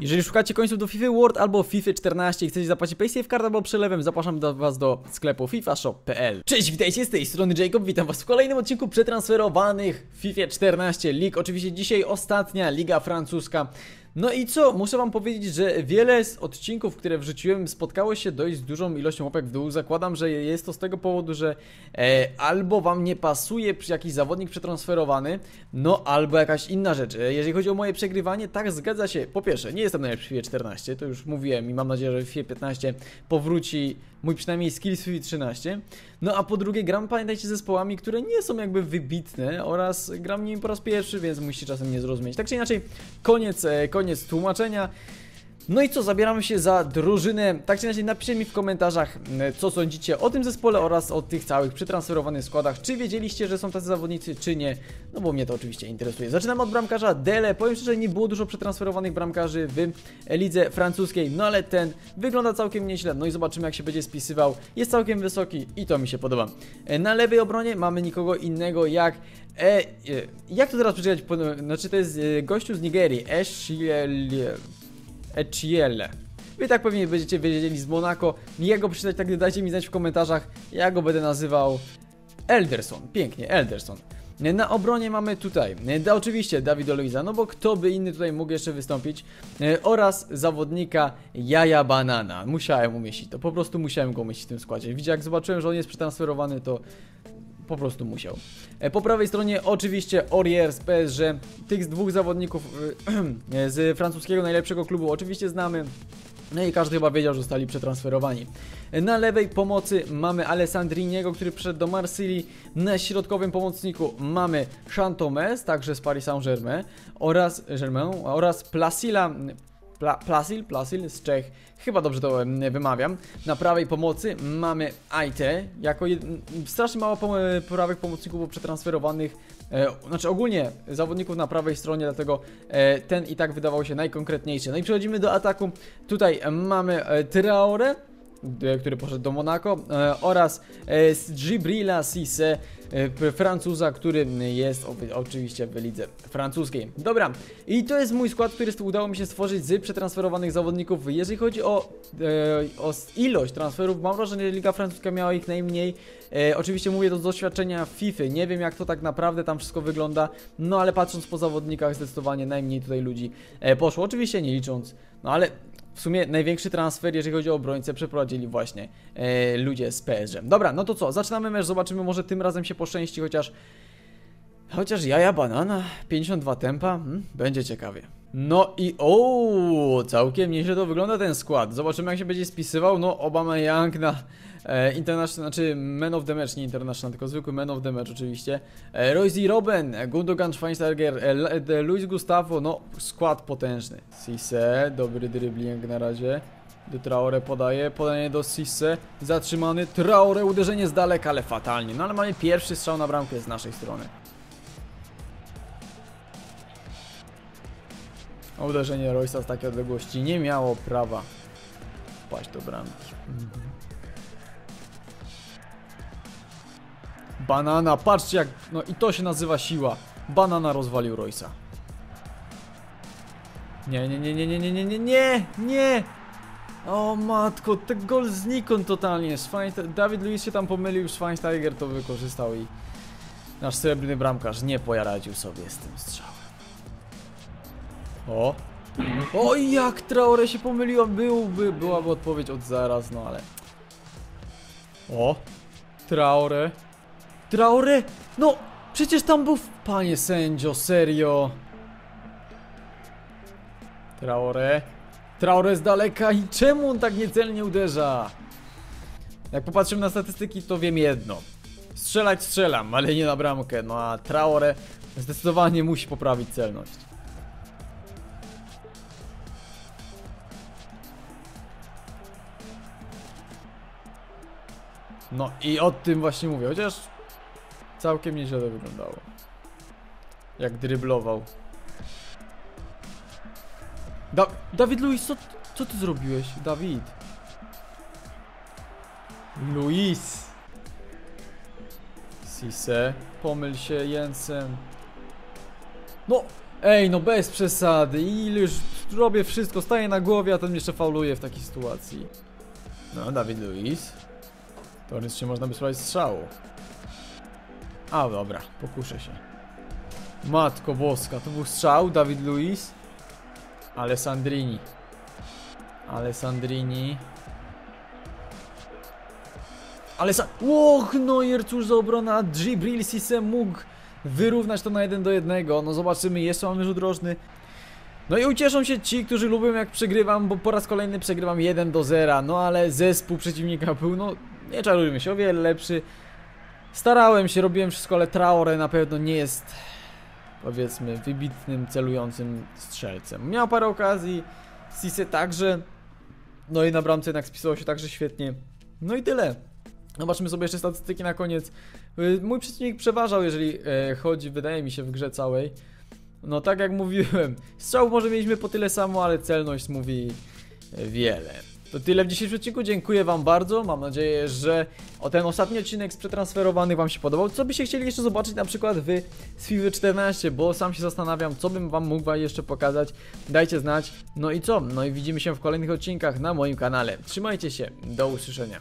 Jeżeli szukacie końców do FIFA World albo FIFA 14 i chcecie zapłacić PaySafe Card albo przelewem, zapraszam do was do sklepu fifashop.pl Cześć, witajcie, z tej strony Jacob, witam was w kolejnym odcinku przetransferowanych FIFA 14 League. Oczywiście dzisiaj ostatnia Liga Francuska. No i co? Muszę wam powiedzieć, że wiele z odcinków, które wrzuciłem spotkało się dość dużą ilością łapek w dół. Zakładam, że jest to z tego powodu, że e, albo wam nie pasuje jakiś zawodnik przetransferowany, no albo jakaś inna rzecz. E, jeżeli chodzi o moje przegrywanie, tak zgadza się. Po pierwsze, nie jestem najlepszy w FIFA 14, to już mówiłem i mam nadzieję, że w FIFA 15 powróci mój przynajmniej skills w FIFA 13. No a po drugie, gram, pamiętajcie, zespołami, które nie są jakby wybitne oraz gram nimi po raz pierwszy, więc musicie czasem nie zrozumieć. Tak czy inaczej, koniec, e, koniec tłumaczenia. No i co, zabieramy się za drużynę. Tak czy inaczej, napiszcie mi w komentarzach, m, co sądzicie o tym zespole oraz o tych całych przetransferowanych składach. Czy wiedzieliście, że są tacy zawodnicy, czy nie? No bo mnie to oczywiście interesuje. Zaczynamy od bramkarza Dele. Powiem szczerze, nie było dużo przetransferowanych bramkarzy w lidze francuskiej, no ale ten wygląda całkiem nieźle. No i zobaczymy, jak się będzie spisywał. Jest całkiem wysoki i to mi się podoba. E, Na lewej obronie mamy nikogo innego jak E, e, jak to teraz przeczytać? Znaczy to jest e, gościu z Nigerii, Eshiel... Echiele. Wy tak pewnie będziecie wiedzieli z Monako. Jak go przeczytać, tak dajcie mi znać w komentarzach. Ja go będę nazywał Elderson. Pięknie, Elderson. Na obronie mamy tutaj, da, oczywiście Dawid Luiza, no bo kto by inny tutaj mógł jeszcze wystąpić oraz zawodnika Jaja Banana. Musiałem umieścić to, po prostu musiałem go umieścić w tym składzie. Widzicie, jak zobaczyłem, że on jest przetransferowany, to po prostu musiał. E, Po prawej stronie oczywiście Aurier z PSG. Tych z dwóch zawodników e, z francuskiego najlepszego klubu oczywiście znamy. No i każdy chyba wiedział, że zostali przetransferowani. E, Na lewej pomocy mamy Alessandriniego, który przyszedł do Marsylii. Na środkowym pomocniku mamy Chantomez, także z Paris Saint-Germain oraz, Germain, oraz Plasila, Pla, Plasil, Plasil z Czech, chyba dobrze to wymawiam. Na prawej pomocy mamy Aite, jako strasznie mało pom prawych pomocników przetransferowanych, e, znaczy ogólnie zawodników na prawej stronie, dlatego e, ten i tak wydawał się najkonkretniejszy. No i przechodzimy do ataku. Tutaj mamy e, Traore, e, który poszedł do Monaco e, oraz e, Gibrila Cisse, e, p- Francuza, który jest oczywiście w lidze francuskiej. Dobra, i to jest mój skład, który udało mi się stworzyć z przetransferowanych zawodników. Jeżeli chodzi o, e, o ilość transferów, mam wrażenie, że Liga Francuska miała ich najmniej. E, oczywiście mówię to z doświadczenia FIFA, nie wiem jak to tak naprawdę tam wszystko wygląda, no ale patrząc po zawodnikach zdecydowanie najmniej tutaj ludzi e, poszło, oczywiście nie licząc, no ale w sumie największy transfer, jeżeli chodzi o obrońcę, przeprowadzili właśnie e, ludzie z PSG. Dobra, no to co, zaczynamy mecz, zobaczymy, może tym razem się poszczęści, chociaż... Chociaż jaja banana, 52 tempa, hmm, będzie ciekawie. No i o, całkiem nieźle to wygląda ten skład. Zobaczymy jak się będzie spisywał. No Obama Young na e, international, znaczy Man of the Match, nie international, tylko zwykły Man of the Match oczywiście. E, Royce Robben, Gundogan Schweinsteiger, e, e, Luis Gustavo, no skład potężny. Cisse, dobry dribbling na razie. Do Traore podaje, podanie do Cisse, zatrzymany, Traore, uderzenie z daleka, ale fatalnie. No ale mamy pierwszy strzał na bramkę z naszej strony. Uderzenie Royce'a z takiej odległości nie miało prawa wpaść do bramki. Banana, patrzcie jak... No i to się nazywa siła. Banana rozwalił Royce'a. Nie, nie, nie, nie, nie, nie, nie, nie, nie, nie! O matko, ten gol znikąd totalnie. Schwein- Dawid Luiz się tam pomylił, Schweinsteiger to wykorzystał i nasz srebrny bramkarz nie poradził sobie z tym strzałem. O! O jak Traore się pomyliła, byłby, byłaby odpowiedź od zaraz, no ale... O! Traore! Traore! No! Przecież tam był... Panie sędzio, serio! Traore! Traore z daleka i czemu on tak niecelnie uderza? Jak popatrzymy na statystyki, to wiem jedno. Strzelać strzelam, ale nie na bramkę. No a Traore zdecydowanie musi poprawić celność. No i o tym właśnie mówię, chociaż całkiem nieźle to wyglądało. Jak dryblował. Da Dawid Luiz, co, co ty zrobiłeś? Dawid. Luis. Sise. Pomyl się Jensen. No, ej, no bez przesady. Ile już robię wszystko, staję na głowie, a ten jeszcze fauluje w takiej sytuacji. No, Dawid Luiz. Teoretycznie można by spróbować strzału. A, dobra, pokuszę się. Matko boska, to był strzał, Dawid Luiz. Alessandrini. Alessandrini. Ale sa... Och, Neuer, cóż za obrona. Gibril Cisse mógł wyrównać to na 1 do 1. No zobaczymy, jeszcze mamy rzut rożny. No i ucieszą się ci, którzy lubią jak przegrywam, bo po raz kolejny przegrywam 1 do 0. No ale zespół przeciwnika był, no nie czarujmy się, o wiele lepszy. Starałem się, robiłem wszystko, ale Traore na pewno nie jest powiedzmy wybitnym, celującym strzelcem. Miał parę okazji, Cisse także. No i na bramce jednak spisało się także świetnie. No i tyle. Zobaczmy sobie jeszcze statystyki na koniec. Y, Mój przeciwnik przeważał, jeżeli e, chodzi, wydaje mi się, w grze całej. No tak jak mówiłem, strzałów może mieliśmy po tyle samo, ale celność mówi e, wiele. To tyle w dzisiejszym odcinku, dziękuję wam bardzo, mam nadzieję, że o ten ostatni odcinek z przetransferowanych wam się podobał. Co byście chcieli jeszcze zobaczyć na przykład wy z FIFA 14, bo sam się zastanawiam, co bym wam mógł jeszcze pokazać. Dajcie znać. No i co? No i widzimy się w kolejnych odcinkach na moim kanale. Trzymajcie się, do usłyszenia.